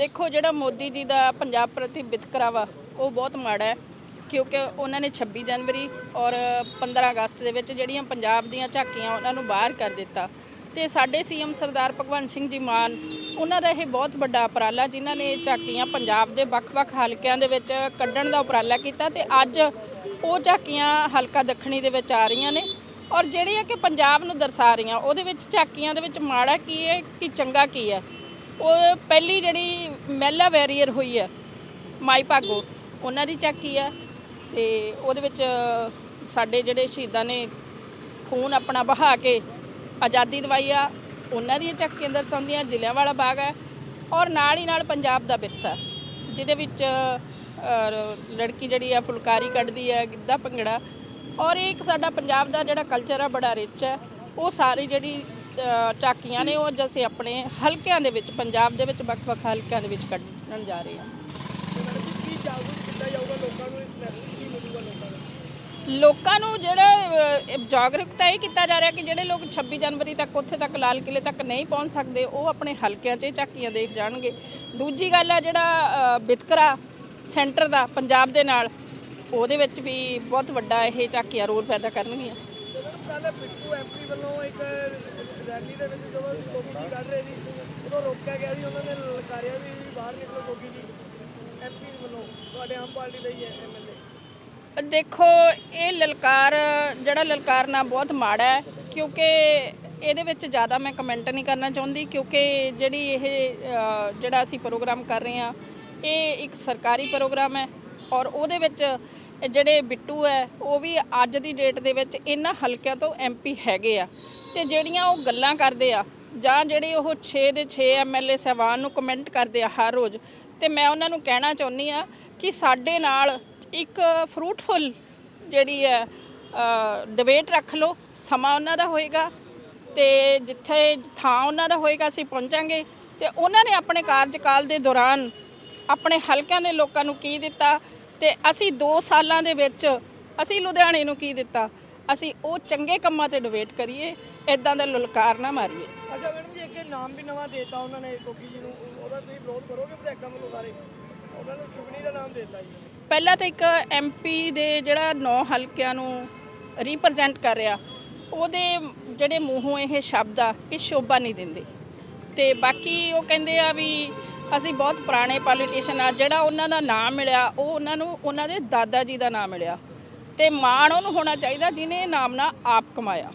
ਦੇਖੋ ਜਿਹੜਾ ਮੋਦੀ ਜੀ ਦਾ ਪੰਜਾਬ ਪ੍ਰਤੀ ਵਿਤਕਰਾ ਵਾ ਉਹ ਬਹੁਤ ਮਾੜਾ ਹੈ, ਕਿਉਂਕਿ ਉਹਨਾਂ ਨੇ 26 ਜਨਵਰੀ ਔਰ 15 ਅਗਸਤ ਦੇ ਵਿੱਚ ਜਿਹੜੀਆਂ ਪੰਜਾਬ ਦੀਆਂ ਝਾਕੀਆਂ ਉਹਨਾਂ ਨੂੰ ਬਾਹਰ ਕਰ ਦਿੱਤਾ। ਤੇ ਸਾਡੇ ਸੀਐਮ ਸਰਦਾਰ ਭਗਵੰਤ ਸਿੰਘ ਜੀ ਮਾਨ, ਉਹਨਾਂ ਦਾ ਇਹ ਬਹੁਤ ਵੱਡਾ ਉਪਰਾਲਾ, ਜਿਨ੍ਹਾਂ ਨੇ ਝਾਕੀਆਂ ਪੰਜਾਬ ਦੇ ਵੱਖ-ਵੱਖ ਹਲਕਿਆਂ ਦੇ ਵਿੱਚ ਕੱਢਣ ਦਾ ਉਪਰਾਲਾ ਕੀਤਾ ਤੇ ਅੱਜ ਉਹ ਝਾਕੀਆਂ ਹਲਕਾ ਦੱਖਣੀ ਦੇ ਵਿੱਚ ਆ ਰਹੀਆਂ ਨੇ। ਔਰ ਜਿਹੜੀਆਂ ਕਿ ਪੰਜਾਬ ਨੂੰ ਦਰਸਾ ਰਹੀਆਂ, ਉਹਦੇ ਵਿੱਚ ਝਾਕੀਆਂ ਦੇ ਵਿੱਚ ਮਾੜਾ ਕੀ ਹੈ, ਕਿ ਚੰਗਾ ਕੀ ਹੈ? ਉਹ ਪਹਿਲੀ ਜਿਹੜੀ ਮਹਿਲਾ ਵੈਰੀਅਰ ਹੋਈ ਹੈ, ਮਾਈ ਭਾਗੋ, ਉਹਨਾਂ ਦੀ ਝਾਕੀ ਹੈ ਤੇ ਉਹਦੇ ਵਿੱਚ, ਸਾਡੇ ਜਿਹੜੇ ਸ਼ਹੀਦਾਂ ਨੇ ਖੂਨ ਆਪਣਾ ਬਹਾ ਕੇ ਆਜ਼ਾਦੀ ਦਿਵਾਈ ਆ, ਉਹਨਾਂ ਦੀਆਂ ਝਾਕੀਆਂ ਦਰਸਾਉਂਦੀਆਂ ਜ਼ਿਲ੍ਹਿਆਂਵਾਲਾ ਬਾਗ ਹੈ ਔਰ ਨਾਲ ਹੀ ਨਾਲ ਪੰਜਾਬ ਦਾ ਵਿਰਸਾ, ਜਿਹਦੇ ਵਿੱਚ ਲੜਕੀ ਜਿਹੜੀ ਆ ਫੁਲਕਾਰੀ ਕੱਢਦੀ ਹੈ, ਗਿੱਧਾ ਭੰਗੜਾ ਔਰ ਇਹ ਇੱਕ ਸਾਡਾ ਪੰਜਾਬ ਦਾ ਜਿਹੜਾ ਕਲਚਰ ਆ ਬੜਾ ਰਿਚ ਹੈ, ਉਹ ਸਾਰੀ ਜਿਹੜੀ ਅ, ਝਾਕੀਆਂ ਨੇ ਉਹ ਅੱਜ ਅਸੀਂ ਆਪਣੇ ਹਲਕਿਆਂ ਦੇ ਵਿੱਚ ਪੰਜਾਬ ਦੇ ਵਿੱਚ ਵੱਖ-ਵੱਖ ਹਲਕਿਆਂ ਦੇ ਵਿੱਚ ਕੱਢਣ ਜਾ ਰਹੇ ਹਾਂ। ਕੀ ਜਾਗਰੂਕ ਕੀਤਾ ਜਾਊਗਾ ਲੋਕਾਂ ਨੂੰ ਇਸ ਮੈਸੇਜ ਕੀ ਮਿਲੂਗਾ ਲੋਕਾਂ ਨੂੰ ਲੋਕਾਂ ਨੂੰ ਜਿਹੜਾ ਜਾਗਰੂਕਤਾ ਇਹ ਕੀਤਾ ਜਾ ਰਿਹਾ ਕਿ ਜਿਹੜੇ ਲੋਕ 26 ਜਨਵਰੀ ਤੱਕ ਉੱਥੇ ਤੱਕ ਲਾਲ ਕਿਲੇ ਤੱਕ ਨਹੀਂ ਪਹੁੰਚ ਸਕਦੇ ਉਹ ਆਪਣੇ ਹਲਕਿਆਂ 'ਚ ਇਹ ਝਾਕੀਆਂ ਦੇਖ ਜਾਣਗੇ। ਦੂਜੀ ਗੱਲ ਆ ਜਿਹੜਾ ਅਹ, ਵਿਤਕਰਾ ਸੈਂਟਰ ਦਾ ਪੰਜਾਬ ਦੇ ਨਾਲ ਉਹਦੇ ਵਿੱਚ ਵੀ ਬਹੁਤ ਵੱਡਾ ਇਹ ਝਾਕੀਆਂ ਰੋਲ ਪੈਦਾ ਕਰਨਗੀਆਂ। ਕੱਲ ਬਿੱਟੂ ਐਮਪੀ ਵੱਲੋਂ ਇੱਕ ਰੈਲੀ ਦੇ ਵਿੱਚ ਜਦੋਂ ਗੋਗੀ ਜੀ ਕਰ ਰਹੇ ਸੀ, ਉਦੋਂ ਰੋਕਿਆ ਗਿਆ ਸੀ, ਉਹਨਾਂ ਨੇ ਲਲਕਾਰਿਆ ਵੀ ਬਾਹਰ ਨਿਕਲੋ ਗੋਗੀ ਜੀ ਐਮਪੀ ਵੱਲੋਂ, ਤੁਹਾਡੇ ਆਮ ਪਾਰਟੀ ਦੇ ਹੀ ਐਮਐਲਏ ਦੇਖੋ, ਇਹ ਲਲਕਾਰ, ਜਿਹੜਾ ਲਲਕਾਰਨਾ ਬਹੁਤ ਮਾੜਾ ਹੈ, ਕਿਉਂਕਿ ਇਹਦੇ ਵਿੱਚ ਜ਼ਿਆਦਾ ਮੈਂ ਕਮੈਂਟ ਨਹੀਂ ਕਰਨਾ ਚਾਹੁੰਦੀ, ਕਿਉਂਕਿ ਜਿਹੜੀ ਇਹ ਜਿਹੜਾ ਅਸੀਂ ਪ੍ਰੋਗਰਾਮ ਕਰ ਰਹੇ ਹਾਂ, ਇਹ ਇੱਕ ਸਰਕਾਰੀ ਪ੍ਰੋਗਰਾਮ ਹੈ ਔਰ ਉਹਦੇ ਵਿੱਚ ਜਿਹੜੇ ਬਿੱਟੂ ਹੈ, ਉਹ ਵੀ ਅੱਜ ਦੀ ਡੇਟ ਦੇ ਵਿੱਚ ਇਹਨਾਂ ਹਲਕਿਆਂ ਤੋਂ ਐਮਪੀ ਹੈਗੇ ਆ। ਤੇ ਜਿਹੜੀਆਂ ਉਹ ਗੱਲਾਂ ਕਰਦੇ ਆ, ਜਾਂ ਜਿਹੜੇ ਉਹ 6 ਦੇ 6 ਐਮਐਲਏ ਸਹਿਬਾਨ ਨੂੰ ਕਮੈਂਟ ਕਰਦੇ ਆ ਹਰ ਰੋਜ਼, ਤੇ ਮੈਂ ਉਹਨਾਂ ਨੂੰ ਕਹਿਣਾ ਚਾਹੁੰਦੀ ਆ ਕਿ ਸਾਡੇ ਨਾਲ ਇੱਕ ਫਰੂਟਫੁਲ ਜਿਹੜੀ ਹੈ ਡਿਬੇਟ ਰੱਖ ਲਓ, ਸਮਾਂ ਉਹਨਾਂ ਦਾ ਹੋਏਗਾ, ਤੇ ਜਿੱਥੇ ਥਾਂ ਉਹਨਾਂ ਦਾ ਹੋਏਗਾ ਅਸੀਂ ਪਹੁੰਚਾਂਗੇ। ਤੇ ਉਹਨਾਂ ਨੇ ਆਪਣੇ ਕਾਰਜਕਾਲ ਦੇ ਦੌਰਾਨ ਆਪਣੇ ਹਲਕਿਆਂ ਦੇ ਲੋਕਾਂ ਨੂੰ ਕੀ ਦਿੱਤਾ ਤੇ ਅਸੀਂ 2 ਸਾਲਾਂ ਦੇ ਵਿੱਚ ਅਸੀਂ ਲੁਧਿਆਣੇ ਨੂੰ ਕੀ ਦਿੱਤਾ? ਅਸੀਂ ਉਹ ਚੰਗੇ ਕੰਮਾਂ ਤੇ ਡਿਬੇਟ ਕਰੀਏ ਇਦਾਂ ਦਾ ਲਲਕਾਰ ਨਾ ਮਾਰੀਏ। ਅੱਛਾ ਮੈਡਮ ਜੀ ਇੱਕ ਨਾਮ ਵੀ ਨਵਾਂ ਦੇਤਾ ਉਹਨਾਂ ਨੇ ਗੋਗੀ ਜੀ ਨੂੰ ਉਹਦਾ ਤੁਸੀਂ ਵਿਰੋਧ ਕਰੋਗੇ ਵਿਧਾਇਕਾਂ ਵੱਲੋਂ ਸਾਰੇ ਉਹਨਾਂ ਨੂੰ ਸ਼ੁਗਨੀ ਦਾ ਨਾਮ ਦੇਤਾ ਜੀ। ਪਹਿਲਾਂ ਤਾਂ ਇੱਕ ਐਮਪੀ ਦੇ ਜਿਹੜਾ ਨੌ ਹਲਕਿਆਂ ਨੂੰ ਰਿਪਰੈਜ਼ੈਂਟ ਕਰ ਰਿਹਾ ਉਹਦੇ ਜਿਹੜੇ ਮੂੰਹੋਂ ਇਹ ਸ਼ਬਦ ਆ ਇਹ ਸ਼ੋਭਾ ਨਹੀਂ ਦਿੰਦੇ। ਤੇ ਬਾਕੀ ਉਹ ਕਹਿੰਦੇ ਆ ਵੀ ਅਸੀਂ ਬਹੁਤ ਪੁਰਾਣੇ ਪੋਲੀਟੀਸ਼ੀਅਨ ਆ, ਜਿਹੜਾ ਉਹਨਾਂ ਦਾ ਨਾਮ ਮਿਲਿਆ, ਉਹ ਉਹਨਾਂ ਨੂੰ, ਉਹਨਾਂ ਦੇ ਦਾਦਾ ਜੀ ਦਾ ਨਾਮ ਮਿਲਿਆ। ਤੇ ਮਾਣ ਉਹਨੂੰ ਹੋਣਾ ਚਾਹੀਦਾ ਜਿਹਨੇ ਨਾਮ ਨਾਲ ਆਪ ਕਮਾਇਆ।